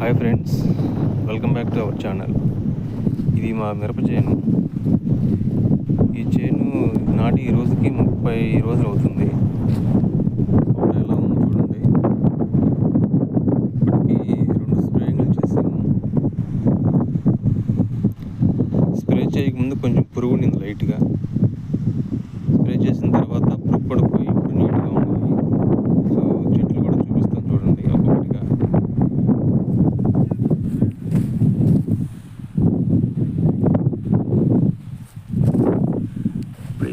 Hi friends welcome back to our channel. ఇది మా మిరప చేను. ఈ చేను నాటి ఈ రోజుకి ముప్పై రోజులు అవుతుంది. ఎలా ఉందో చూడండి. ఇప్పటికి రెండు స్ప్రేయింగ్లు చేసాము. స్ప్రే చేయకముందు కొంచెం పురుగు ఉండింది లైట్గా స్ప్రే చేసిన తర్వాత పురుగు పడిపోయి ఇప్పుడు నీట్గా ఉన్నాయి సో చెట్లు కూడా చూపిస్తాను చూడండి ఒక్కొక్కటిగా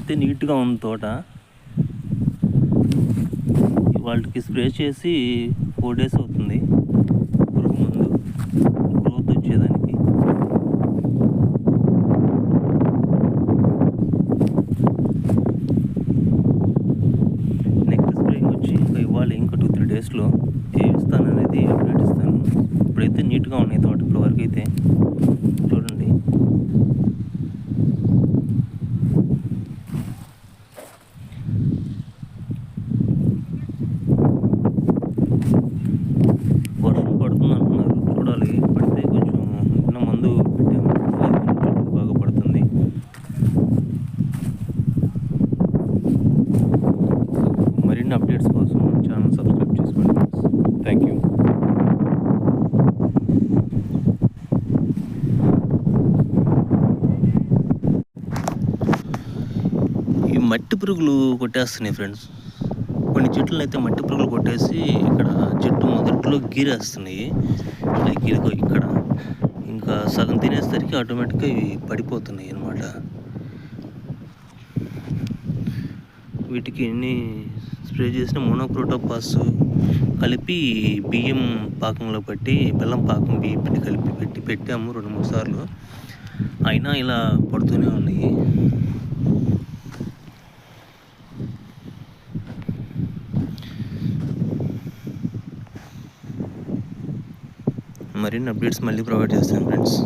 అయితే నీట్గా ఉంది తోట. వాళ్ళకి స్ప్రే చేసి ఫోర్ డేస్ అవుతుంది. పురుగు మందు గ్రోత్ వచ్చేదానికి. నెక్స్ట్ స్ప్రేయింగ్ వచ్చి ఇంకా ఇవ్వాలి ఇంకా టూ త్రీ డేస్లో. ఏ ఇస్తాను అనేది అప్డేట్ ఇస్తాను. ఇప్పుడైతే నీట్గా ఉన్నాయి తోట ఇప్పటివరకు అయితే మరిన్ని అప్డేట్స్ కోసం మన ఛానల్ సబ్స్క్రైబ్ చేసుకోండి థ్యాంక్ యూ ఈ మట్టి పురుగులు కొట్టేస్తున్నాయి ఫ్రెండ్స్ కొన్ని చెట్లను అయితే మట్టి పురుగులు కొట్టేసి ఇక్కడ చెట్టు మొదట్లో గీరేస్తున్నాయి. ఇలా గీరుకో ఇక్కడ. ఇంకా సగం తినేసరికి ఆటోమేటిక్గా ఇవి పడిపోతున్నాయి అన్నమాట. వీటికి ఎన్ని స్ప్రే చేసిన మోనోక్రోటోపాస్ కలిపి బియ్యం పాకంలో పెట్టి బెల్లం పాకం బియ్యం పెట్టి కలిపి పెట్టి పెట్టాము రెండు మూడు సార్లు. అయినా ఇలా పడుతూనే ఉన్నాయి. మరిన్ని అప్డేట్స్ మళ్ళీ ప్రొవైడ్ చేస్తాను ఫ్రెండ్స్